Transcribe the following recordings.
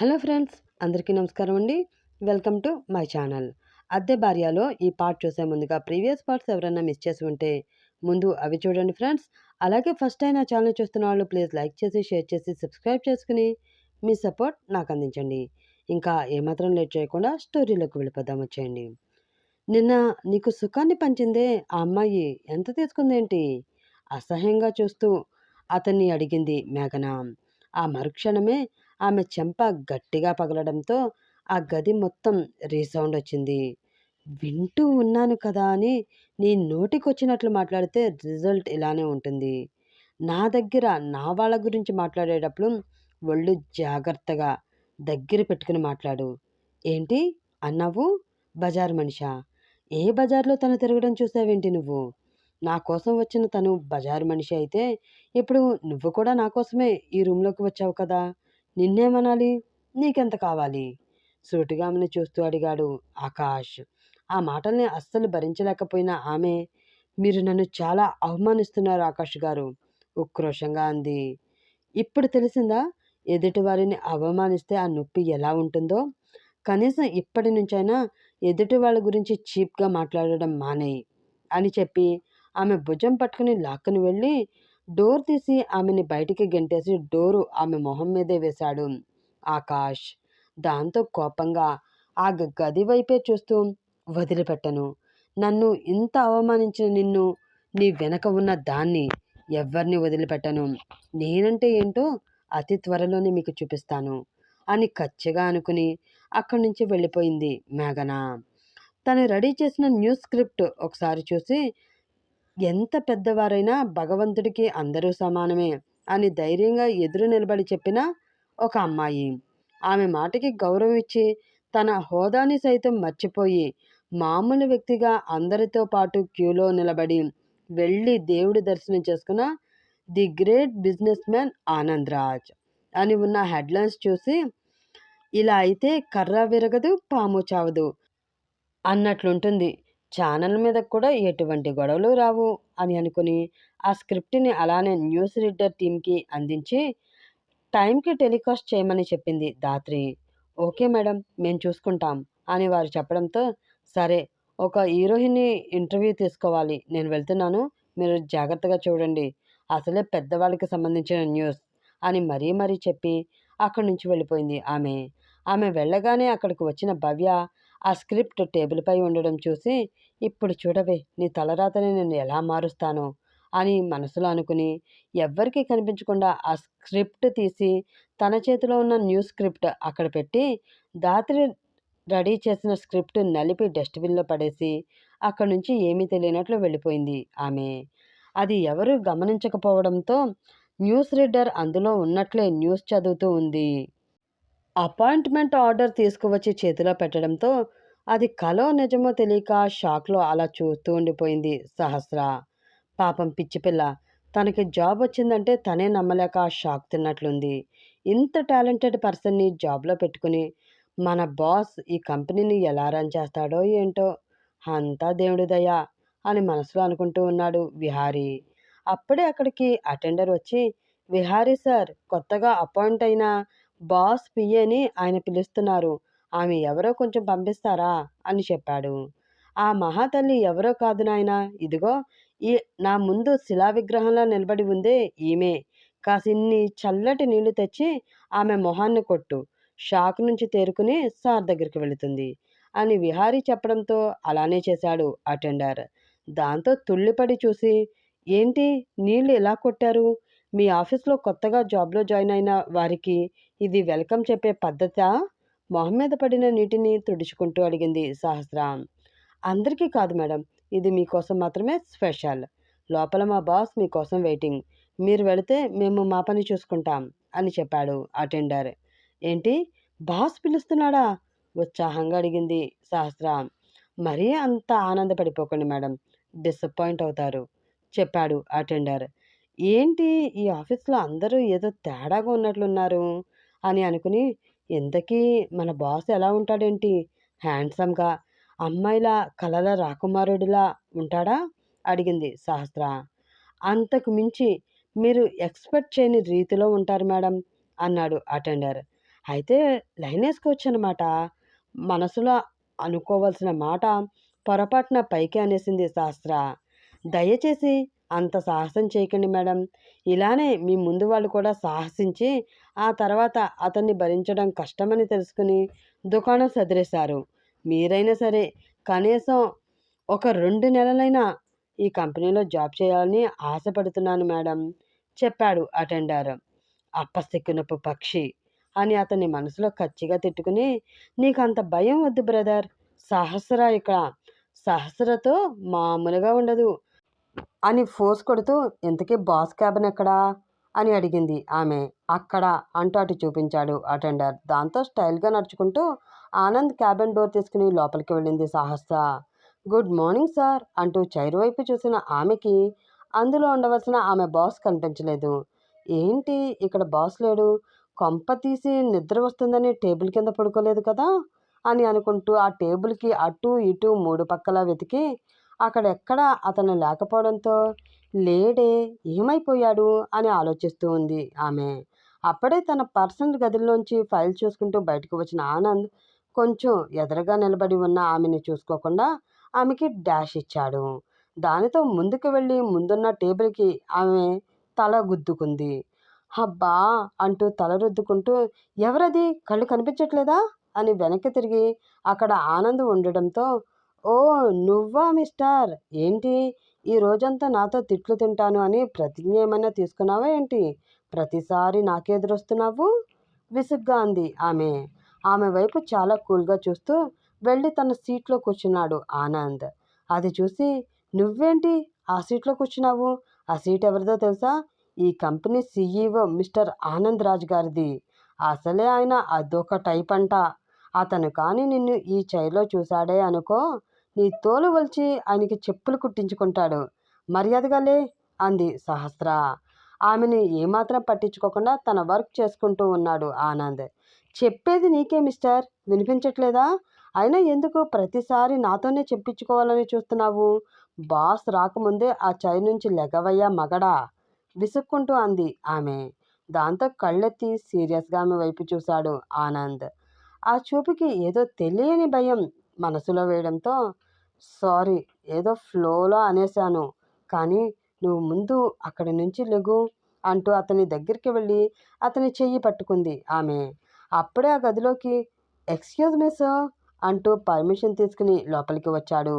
Hello friends అందరికీ నమస్కారం అండి. Welcome to my channel. అద్దె భార్యలో ఈ పార్ట్ చూసే ముందుగా ప్రీవియస్ పార్ట్స్ ఎవరైనా మిస్ చేసి ఉంటే ముందు అవి చూడండి ఫ్రెండ్స్. అలాగే ఫస్ట్ టైం నా ఛానల్ చూస్తున్న వాళ్ళు ప్లీజ్ లైక్ చేసి షేర్ చేసి సబ్స్క్రైబ్ చేసుకుని మీ సపోర్ట్ నాకు అందించండి. ఇంకా ఏమాత్రం లేట్ చేయకుండా స్టోరీలోకి వెళ్ళిపోదాం వచ్చేయండి. నిన్న నీకు సుఖాన్ని పంచిందే ఆ అమ్మాయి ఎంత తీసుకుందేంటి అసహ్యంగా చూస్తూ అతన్ని అడిగింది మేఘన. ఆ మరుక్షణమే ఆమె చెంప గట్టిగా పగలడంతో ఆ గది మొత్తం రీసౌండ్ వచ్చింది. వింటూ ఉన్నాను కదా అని నీ నోటికొచ్చినట్లు మాట్లాడితే రిజల్ట్ ఇలానే ఉంటుంది. నా దగ్గర నా వాళ్ళ గురించి మాట్లాడేటప్పుడు ఒళ్ళు జాగ్రత్తగా దగ్గర పెట్టుకుని మాట్లాడు. ఏంటి? అన్నావు? బజార్ మనిషా? ఏ బజార్లో తను తిరగడం చూసావేంటి నువ్వు? నా కోసం వచ్చిన తను బజారు మనిషి అయితే ఇప్పుడు నువ్వు కూడా నా కోసమే ఈ రూమ్లోకి వచ్చావు కదా? నిన్నేమనాలి? నీకెంత కావాలి? సూటిగా ఆమెను చూస్తూ అడిగాడు ఆకాష్. ఆ మాటల్ని అస్సలు భరించలేకపోయిన ఆమె మీరు నన్ను చాలా అవమానిస్తున్నారు ఆకాష్ గారు ఉక్రోషంగా అంది. ఇప్పుడు తెలిసిందా? ఎదుటి వారిని అవమానిస్తే ఆ నొప్పి ఎలా ఉంటుందో? కనీసం ఇప్పటి నుంచైనా ఎదుటి వాళ్ళ గురించి చీప్గా మాట్లాడడం మానేయి అని చెప్పి ఆమె భుజం పట్టుకుని లాక్కుని వెళ్ళి డోర్ తీసి ఆమెని బయటికి గెంటేసి డోరు ఆమె మొహం మీదే వేశాడు. ఆకాష్ దాంతో కోపంగా ఆ గది వైపే చూస్తూ వదిలిపెట్టను. నన్ను ఇంత అవమానించిన నిన్ను నీ వెనక ఉన్న దాన్ని ఎవరిని వదిలిపెట్టను. నేనంటే ఏంటో అతి త్వరలోనే మీకు చూపిస్తాను అని కచ్చిగా అనుకుని అక్కడి నుంచి వెళ్ళిపోయింది మేఘన. తను రెడీ చేసిన న్యూస్ స్క్రిప్ట్ ఒకసారి చూసి ఎంత పెద్దవారైనా భగవంతుడికి అందరూ సమానమే అని ధైర్యంగా ఎదురు నిలబడి చెప్పిన ఒక అమ్మాయి. ఆమె మాటకి గౌరవం ఇచ్చి తన హోదాని సైతం మర్చిపోయి మామూలు వ్యక్తిగా అందరితో పాటు క్యూలో నిలబడి వెళ్ళి దేవుడి దర్శనం చేసుకున్న the great businessman Anand Raj అని ఉన్న హెడ్లైన్స్ చూసి ఇలా అయితే కర్ర విరగదు పాము చావదు అన్నట్లుంటుంది. ఛానల్ మీద కూడా ఎటువంటి గొడవలు రావు అని అనుకుని ఆ స్క్రిప్ట్ని అలానే న్యూస్ రీడర్ టీంకి అందించి టైంకి టెలికాస్ట్ చేయమని చెప్పింది దాత్రి ఓకే మేడం మేము చూసుకుంటాం అని వారు చెప్పడంతో సరే ఒక హీరోయిన్ని ఇంటర్వ్యూ తీసుకోవాలి నేను వెళ్తున్నాను మీరు జాగ్రత్తగా చూడండి అసలే పెద్దవాళ్ళకి సంబంధించిన న్యూస్ అని మరీ మరీ చెప్పి అక్కడి నుంచి వెళ్ళిపోయింది ఆమె. ఆమె వెళ్ళగానే అక్కడికి వచ్చిన భవ్య ఆ స్క్రిప్ట్ టేబుల్పై ఉండడం చూసి ఇప్పుడు చూడవే నీ తలరాతని నేను ఎలా మారుస్తానో? అని మనసులో అనుకుని ఎవ్వరికీ కనిపించకుండా ఆ స్క్రిప్ట్ తీసి తన చేతిలో ఉన్న న్యూస్ స్క్రిప్ట్ అక్కడ పెట్టి దాత్రి రెడీ చేసిన స్క్రిప్ట్ నలిపి డస్ట్బిన్లో పడేసి అక్కడి నుంచి ఏమీ తెలియనట్లు వెళ్ళిపోయింది ఆమె. అది ఎవరు గమనించకపోవడంతో న్యూస్ రీడర్ అందులో ఉన్నట్లే న్యూస్ చదువుతూ ఉంది. అపాయింట్మెంట్ ఆర్డర్ తీసుకువచ్చి చేతిలో పెట్టడంతో అది కలో నిజమో తెలియక షాక్లో అలా చూస్తూ ఉండిపోయింది సహస్ర. పాపం పిచ్చిపిల్ల తనకి జాబ్ వచ్చిందంటే తనే నమ్మలేక షాక్ తిన్నట్లుంది. ఇంత టాలెంటెడ్ పర్సన్ని జాబ్లో పెట్టుకుని మన బాస్ ఈ కంపెనీని ఎలా రన్ చేస్తాడో ఏంటో అంతా దేవుడి దయ అని మనసులో అనుకుంటూ ఉన్నాడు విహారీ. అప్పుడే అక్కడికి అటెండర్ వచ్చి విహారీ సార్ కొత్తగా అపాయింట్ అయిన బాస్ పిఏని ఆయన పిలుస్తున్నారు. ఆమె ఎవరో కొంచెం పంపిస్తారా? అని చెప్పాడు. ఆ మహాతల్లి ఎవరో కాదు నాయన. ఇదిగో ఈ నా ముందు శిలా విగ్రహంలో నిలబడి ఉందే ఈమె. కాసిన్ని చల్లటి నీళ్ళు తెచ్చి ఆమె మొహాన్ని కొట్టు. షాక్ నుంచి తేరుకుని సార్ దగ్గరికి వెళుతుంది. అని విహారీ చెప్పడంతో అలానే చేశాడు అటెండర్. దాంతో తుళ్ళిపడి చూసి ఏంటి? నీళ్ళు ఎలా కొట్టారు? మీ ఆఫీస్లో కొత్తగా జాబ్లో జాయిన్ అయిన వారికి ఇది వెల్కమ్ చెప్పే పద్ధత? మొహం మీద పడిన నీటిని తుడుచుకుంటూ అడిగింది సహస్ర. అందరికీ కాదు మేడం ఇది మీకోసం మాత్రమే స్పెషల్. లోపల మా బాస్ మీకోసం వెయిటింగ్. మీరు వెళితే మేము మా పని చూసుకుంటాం అని చెప్పాడు అటెండర్. ఏంటి? బాస్ పిలుస్తున్నాడా? ఉత్సాహంగా అడిగింది సహస్ర. మరీ అంత ఆనందపడిపోకండి మేడం డిసప్పాయింట్ అవుతారు చెప్పాడు అటెండర్. ఏంటి ఈ ఆఫీస్లో అందరూ ఏదో తేడాగా ఉన్నట్లున్నారు? అని అనుకుని ఇంతకీ మన బాస్ ఎలా ఉంటాడేంటి? హ్యాండ్సమ్గా అమ్మాయిల కలల రాకుమారుడిలా ఉంటాడా? అడిగింది సహస్ర. అంతకు మించి మీరు ఎక్స్పెక్ట్ చేయని రీతిలో ఉంటారు మేడం అన్నాడు అటెండర్. అయితే లైన్ వేసుకోవచ్చనమాట మనసులో అనుకోవాల్సిన మాట పొరపాటున పైకి అనేసింది శాస్త్ర దయచేసి అంత సాహసం చేయకండి మేడం. ఇలానే మీ ముందు వాళ్ళు కూడా సాహసించి ఆ తర్వాత అతన్ని భరించడం కష్టమని తెలుసుకుని దుకాణం సదిరేశారు. మీరైనా సరే కనీసం ఒక రెండు నెలలైనా ఈ కంపెనీలో జాబ్ చేయాలని ఆశపడుతున్నాను మేడం చెప్పాడు అటెండర్. అప్పసిక్కినపు పక్షి అని అతని మనసులో కచ్చిగా తిట్టుకుని నీకు అంత భయం వద్దు బ్రదర్. సహస్ర ఇక్కడ సహస్రతో మామూలుగా ఉండదు. అని ఫోర్స్ కొడుతూ ఇంతకీ బాస్ క్యాబిన్ ఎక్కడా? అని అడిగింది ఆమె. అక్కడ అంటూ అటు చూపించాడు అటెండర్. దాంతో స్టైల్గా నడుచుకుంటూ ఆనంద్ క్యాబిన్ డోర్ తీసుకుని లోపలికి వెళ్ళింది సాహస గుడ్ మార్నింగ్ సార్ అంటూ చైర్ వైపు చూసిన ఆమెకి అందులో ఉండవలసిన ఆమె బాస్ కనిపించలేదు. ఏంటి? ఇక్కడ బాస్ లేడు. కొంప తీసి నిద్ర వస్తుందని టేబుల్ కింద పడుకోలేదు కదా? అని అనుకుంటూ ఆ టేబుల్కి అటు ఇటు మూడు పక్కల వెతికి అక్కడెక్కడ అతను లేకపోవడంతో లేడే ఏమైపోయాడు అని ఆలోచిస్తూ ఉంది ఆమె. అప్పుడే తన పర్సనల్ గదిలోంచి ఫైల్ చూసుకుంటూ బయటకు వచ్చిన ఆనంద్ కొంచెం ఎదురుగా నిలబడి ఉన్న ఆమెని చూసుకోకుండా ఆమెకి డాష్ ఇచ్చాడు. దానితో ముందుకు వెళ్ళి ముందున్న టేబుల్కి ఆమె తల గుద్దుకుంది. హబ్బా అంటూ తల రుద్దుకుంటూ ఎవరది? కళ్ళు కనిపించట్లేదా? అని వెనక్కి తిరిగి అక్కడ ఆనంద్ ఉండడంతో ఓ నువ్వా మిస్టర్? ఏంటి? ఈ రోజంతా నాతో తిట్లు తింటాను అని ప్రతిజ్ఞ ఏమైనా తీసుకున్నావా ఏంటి? ప్రతిసారి నాకే ఎదురొస్తున్నావు విసుగ్గా అంది ఆమె. ఆమె వైపు చాలా కూల్గా చూస్తూ వెళ్ళి తన సీట్లో కూర్చున్నాడు ఆనంద్. అది చూసి నువ్వేంటి? ఆ సీట్లో కూర్చున్నావు? ఆ సీట్ ఎవరిదో తెలుసా? ఈ company CEO Mr Anand Raj గారిది. అసలే ఆయన అదొక టైప్ అంట. అతను కానీ నిన్ను ఈ చైర్లో చూశాడే అనుకో నీ తోలు వలిచి ఆయనకి చెప్పులు కుట్టించుకుంటాడు. మర్యాదగాలే అంది సహస్ర. ఆమెని ఏమాత్రం పట్టించుకోకుండా తన వర్క్ చేసుకుంటూ ఉన్నాడు ఆనంద్. చెప్పేది నీకే మిస్టర్ వినిపించట్లేదా? అయినా ఎందుకు ప్రతిసారి నాతోనే చెప్పించుకోవాలని చూస్తున్నావు? బాస్ రాకముందే ఆ చైర్ నుంచి లెగవయ్యా మగడా విసుక్కుంటూ అంది ఆమె. దాంతో కళ్ళెత్తి సీరియస్గా ఆమె వైపు చూశాడు ఆనంద్. ఆ చూపుకి ఏదో తెలియని భయం మనసులో వేయడంతో సారీ ఏదో ఫ్లోలో అనేశాను కానీ నువ్వు ముందు అక్కడి నుంచి లెగు అంటూ అతని దగ్గరికి వెళ్ళి అతని చెయ్యి పట్టుకుంది ఆమె. అప్పుడే ఆ గదిలోకి ఎక్స్క్యూజ్ మీ సార్ అంటూ పర్మిషన్ తీసుకుని లోపలికి వచ్చాడు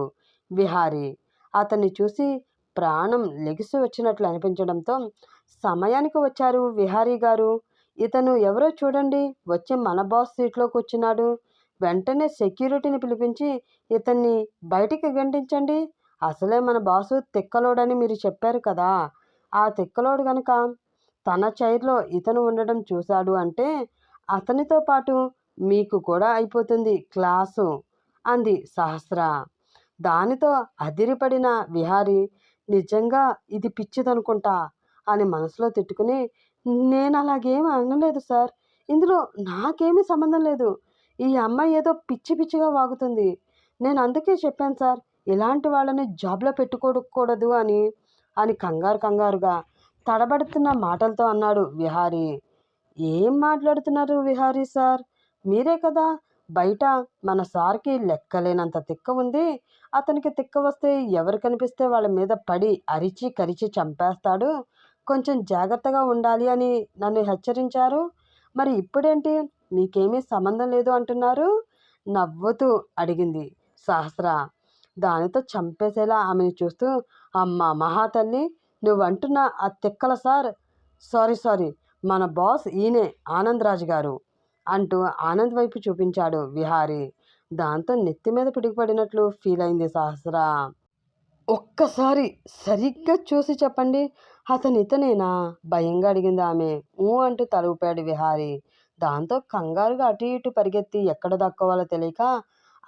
విహారీ. అతన్ని చూసి ప్రాణం లెగిసి వచ్చినట్లు అనిపించడంతో సమయానికి వచ్చారు విహారీ గారు. ఇతను ఎవరో చూడండి వచ్చి మన బాస్ సీట్లో కూర్చున్నాడు. వెంటనే సెక్యూరిటీని పిలిపించి ఇతన్ని బయటికి గంటించండి. అసలే మన బాసు తిక్కలోడని మీరు చెప్పారు కదా! ఆ తిక్కలోడు గనక తన చైర్లో ఇతను ఉండడం చూశాడు అంటే అతనితో పాటు మీకు కూడా అయిపోతుంది క్లాసు అంది సహస్ర. దానితో అదిరిపడిన విహారి నిజంగా ఇది పిచ్చిదనుకుంటా అని మనసులో తిట్టుకుని నేను అలాగేం అనలేదు సార్. ఇందులో నాకేమీ సంబంధం లేదు. ఈ అమ్మాయి ఏదో పిచ్చి పిచ్చిగా వాగుతుంది. నేను అందుకే చెప్పాను సార్ ఇలాంటి వాళ్ళని జాబ్లో పెట్టుకోకూడదు అని. అని కంగారు కంగారుగా తడబడుతున్న మాటలతో అన్నాడు విహారీ. ఏం మాట్లాడుతున్నారు విహారీ సార్? మీరే కదా. బయట మన సార్కి లెక్కలేనంత తిక్క ఉంది. అతనికి తిక్క వస్తే ఎవరు కనిపిస్తే వాళ్ళ మీద పడి అరిచి కరిచి చంపేస్తాడు. కొంచెం జాగ్రత్తగా ఉండాలి అని నన్ను హెచ్చరించారు. మరి ఇప్పుడేంటి? మీకేమీ సంబంధం లేదు అంటున్నారు? నవ్వుతూ అడిగింది సహస్ర. దానితో చంపేసేలా ఆమెను చూస్తూ అమ్మ మహాతల్లి నువ్వంటున్న ఆ తిక్కల సార్. సారీ సారీ మన బాస్ ఈయనే ఆనందరాజు గారు అంటూ ఆనంద్ వైపు చూపించాడు విహారీ. దాంతో నెత్తి మీద పిడిగిపడినట్లు ఫీల్ అయింది సహస్ర. ఒక్కసారి సరిగ్గా చూసి చెప్పండి అతను ఇతనేనా? భయంగా అడిగింది ఆమె. ఊ అంటూ తల ఊపాడు విహారీ. దాంతో కంగారుగా అటు ఇటు పరిగెత్తి ఎక్కడ దాక్కోవాలో తెలియక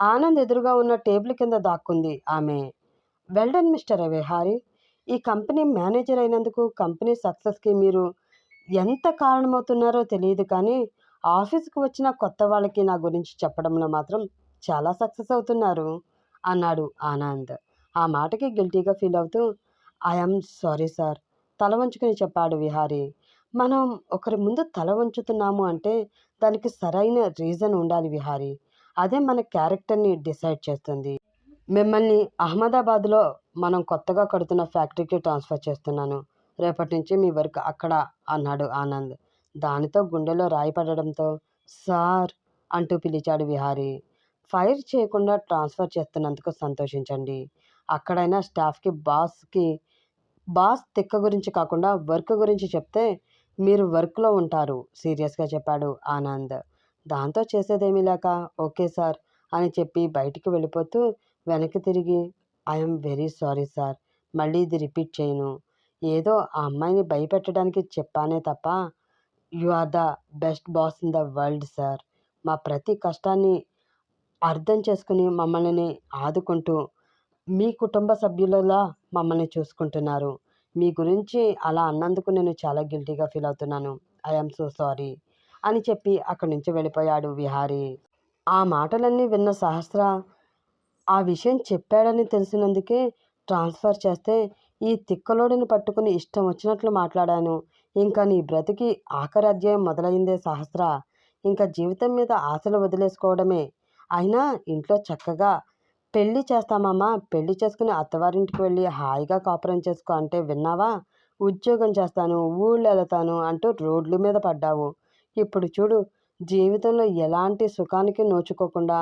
ఆనంద్ ఎదురుగా ఉన్న టేబుల్ కింద దాక్కుంది ఆమె. వెల్డన్ మిస్టర్ విహారీ ఈ కంపెనీ మేనేజర్ అయినందుకు కంపెనీ సక్సెస్కి మీరు ఎంత కారణమవుతున్నారో తెలియదు కానీ ఆఫీస్కి వచ్చిన కొత్త వాళ్ళకి నా గురించి చెప్పడంలో మాత్రం చాలా సక్సెస్ అవుతున్నారు అన్నాడు ఆనంద్. ఆ మాటకి గిల్టీగా ఫీల్ అవుతూ ఐఎమ్ సారీ సార్ తల వంచుకుని చెప్పాడు విహారీ. మనం ఒకరి ముందు తల వంచుతున్నాము అంటే దానికి సరైన రీజన్ ఉండాలి విహారి. అదే మన క్యారెక్టర్ని డిసైడ్ చేస్తుంది. మిమ్మల్ని అహ్మదాబాద్లో మనం కొత్తగా కడుతున్న ఫ్యాక్టరీకి ట్రాన్స్ఫర్ చేస్తున్నాను. రేపటి నుంచి మీ వర్క్ అక్కడ అన్నాడు ఆనంద్. దానితో గుండెలో రాయి పడడంతో సార్ అంటూ పిలిచాడు విహారీ. ఫైర్ చేయకుండా ట్రాన్స్ఫర్ చేస్తున్నందుకు సంతోషించండి. అక్కడైనా స్టాఫ్కి బాస్కి బాస్ తిక్క గురించి కాకుండా వర్క్ గురించి చెప్తే మీరు వర్క్లో ఉంటారు సీరియస్గా చెప్పాడు ఆనంద్. దాంతో చేసేదేమీ లేక ఓకే సార్ అని చెప్పి బయటికి వెళ్ళిపోతూ వెనక్కి తిరిగి ఐఎమ్ వెరీ సారీ సార్ మళ్ళీ ఇది రిపీట్ చేయను. ఏదో ఆ అమ్మాయిని భయపెట్టడానికి చెప్పానే తప్ప you are the best boss in the world sir. మా ప్రతి కష్టాన్ని అర్థం చేసుకుని మమ్మల్ని ఆదుకుంటూ మీ కుటుంబ సభ్యులలా మమ్మల్ని చూసుకుంటున్నారు. మీ గురించి అలా అన్నందుకు నేను చాలా గిల్టీగా ఫీల్ అవుతున్నాను. ఐఎమ్ సో సారీ అని చెప్పి అక్కడి నుంచి వెళ్ళిపోయాడు విహారీ. ఆ మాటలన్నీ విన్న సహస్ర ఆ విషయం చెప్పాడని తెలిసినందుకే ట్రాన్స్ఫర్ చేస్తే ఈ తిక్కలోడిని పట్టుకుని ఇష్టం వచ్చినట్లు మాట్లాడాను. ఇంకా నీ బ్రతికి ఆఖరి అధ్యాయం మొదలైందే సహస్ర. ఇంకా జీవితం మీద ఆశలు వదిలేసుకోవడమే. అయినా ఇంట్లో చక్కగా పెళ్ళి చేస్తామమ్మా పెళ్ళి చేసుకుని అత్తవారింటికి వెళ్ళి హాయిగా కాపురం చేసుకో అంటే విన్నావా? ఉద్యోగం చేస్తాను ఊళ్ళు వెళతాను అంటూ రోడ్ల మీద పడ్డావు. ఇప్పుడు చూడు జీవితంలో ఎలాంటి సుఖానికి నోచుకోకుండా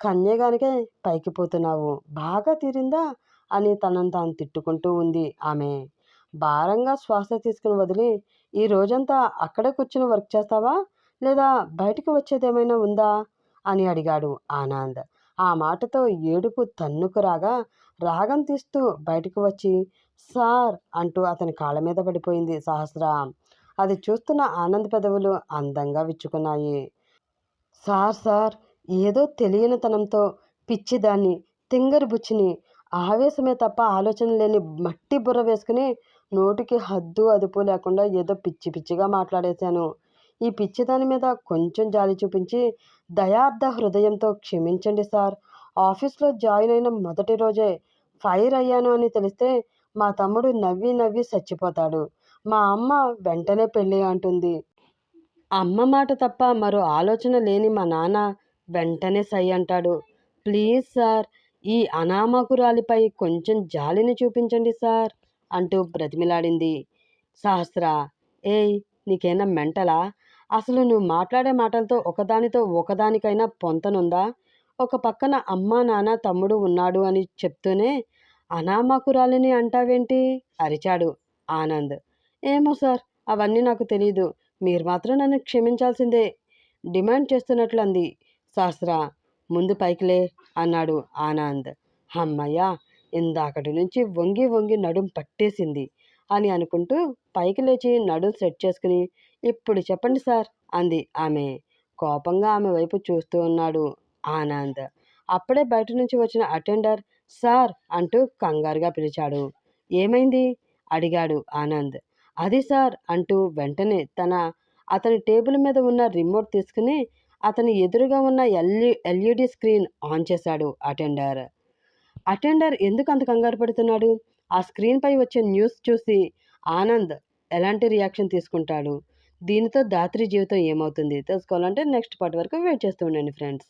కన్యగానికే పైకి పోతున్నావు. బాగా తీరిందా? అని తనను తాను తిట్టుకుంటూ ఉంది ఆమె. భారంగా శ్వాస తీసుకుని వదిలి ఈ రోజంతా అక్కడే కూర్చుని వర్క్ చేస్తావా? లేదా బయటకు వచ్చేదేమైనా ఉందా? అని అడిగాడు ఆనంద్. ఆ మాటతో ఏడుపు తన్నుకు రాగా రాగం తీస్తూ బయటకు వచ్చి సార్ అంటూ అతని కాళ్ళ మీద పడిపోయింది సహస్ర. అది చూస్తున్న ఆనంద్ పెదవులు అందంగా విచ్చుకున్నాయి. సార్ సార్ ఏదో తెలియనితనంతో పిచ్చిదాన్ని తింగరి బుచ్చిని ఆవేశమే తప్ప ఆలోచన లేని మట్టి బుర్ర వేసుకుని నోటికి హద్దు అదుపు లేకుండా ఏదో పిచ్చి పిచ్చిగా మాట్లాడేశాను. ఈ పిచ్చిదాని మీద కొంచెం జాలి చూపించి దయార్థ హృదయంతో క్షమించండి సార్. ఆఫీస్లో జాయిన్ అయిన మొదటి రోజే ఫైర్ అయ్యాను అని తెలిస్తే మా తమ్ముడు నవ్వి నవ్వి చచ్చిపోతాడు. మా అమ్మ వెంటనే పెళ్ళి అంటుంది. అమ్మ మాట తప్ప మరో ఆలోచన లేని మా నాన్న వెంటనే సై అంటాడు. ప్లీజ్ సార్ ఈ అనామకురాలిపై కొంచెం జాలిని చూపించండి సార్ అంటూ బ్రతిమిలాడింది. సహస్ర ఏయ్ నీకేనా మెంటలా? అసలు నువ్వు మాట్లాడే మాటలతో ఒకదానితో ఒకదానికైనా పొంతనుందా? ఒక పక్కన అమ్మ నాన్న తమ్ముడు ఉన్నాడు అని చెప్తూనే అనామకురాలిని అంటావేంటి? అరిచాడు ఆనంద్. ఏమో సార్ అవన్నీ నాకు తెలీదు. మీరు మాత్రం నన్ను క్షమించాల్సిందే. డిమాండ్ చేస్తున్నట్లు అంది శాస్త్ర ముందు పైకిలే అన్నాడు ఆనంద్. అమ్మయ్యా ఇందాకటి నుంచి వంగి వంగి నడుం పట్టేసింది అని అనుకుంటూ పైకి లేచి నడుం సెట్ చేసుకుని ఇప్పుడు చెప్పండి సార్ అంది. ఆమె కోపంగా ఆమె వైపు చూస్తూ ఉన్నాడు ఆనంద్. అప్పుడే బయట నుంచి వచ్చిన అటెండర్ సార్ అంటూ కంగారుగా పిలిచాడు. ఏమైంది? అడిగాడు ఆనంద్. అది సార్ అంటూ వెంటనే తన అతని టేబుల్ మీద ఉన్న రిమోట్ తీసుకుని అతని ఎదురుగా ఉన్న ఎల్ఈ ఎల్ఈడి స్క్రీన్ ఆన్ చేశాడు అటెండర్. అటెండర్ ఎందుకు అంత కంగారు పడుతున్నాడు? ఆ స్క్రీన్పై వచ్చే న్యూస్ చూసి ఆనంద్ ఎలాంటి రియాక్షన్ తీసుకుంటాడు? దీనితో దాత్రి జీవితం ఏమవుతుంది తెలుసుకోవాలంటే నెక్స్ట్ పార్ట్ వరకు వెయిట్ చేస్తూ ఉండండి ఫ్రెండ్స్.